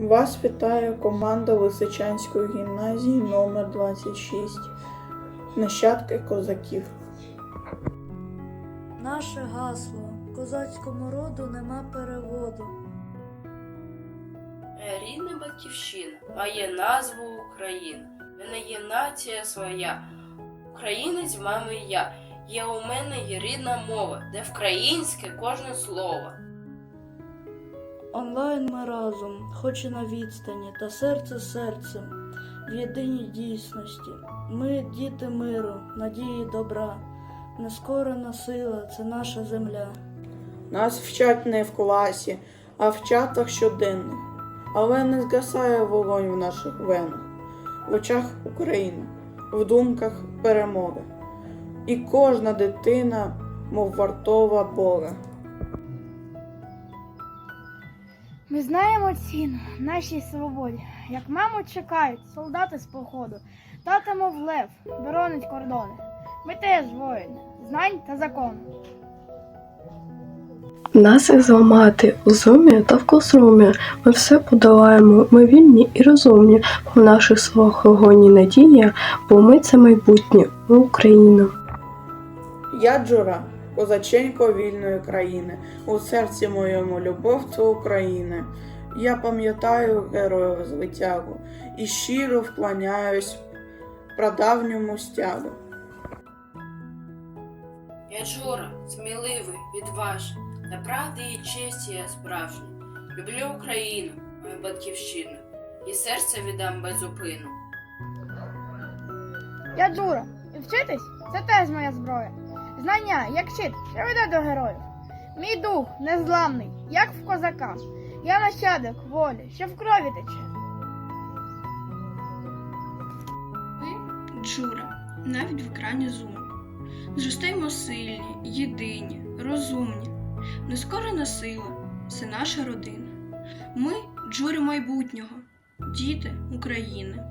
Вас вітає команда Лисичанської гімназії номер 26 Нащадки козаків. Наше гасло козацькому роду нема переводу. Рідна батьківщина має назву Україна. В мене є нація своя. Українець мами я. Є у мене є рідна мова, де вкраїнське кожне слово. Онлайн ми разом, хоч і на відстані, та серце серцем, в єдиній дійсності. Ми діти миру, надії добра, нескорена сила це наша земля. Нас вчать не в класі, а в чатах щоденних. Але не згасає вогонь в наших венах, в очах України, в думках перемога. І кожна дитина, мов вартова Бога. Ми знаємо ціну нашій свободі, як маму чекають солдати з походу. Тата, мов лев, боронить кордони. Ми теж воїни, знань та закону. Нас і зламати у зумі та в класрумі. Ми все подолаємо, ми вільні і розумні. В наших словах вогонь надія, бо ми це майбутнє, Україна. Я Джура, козаченько вільної країни, у серці моєму любов це України. Я пам'ятаю героїв звитягу і щиро вклоняюсь прадавньому стягу. Я Джура, сміливий, відважний, на правди і честі я справжній. Люблю Україну, мою батьківщину, і серце віддам безупину. Я Джура, і вчитись це теж моя зброя. Знання, як щит, що веде до героїв. Мій дух незламний, як в козака. Я нащадок волі, що в крові тече. Ми Джура, навіть в екрані зуму. Зростаємо сильні, єдині, розумні. Нескорена сила це наша родина. Ми джури майбутнього, діти України.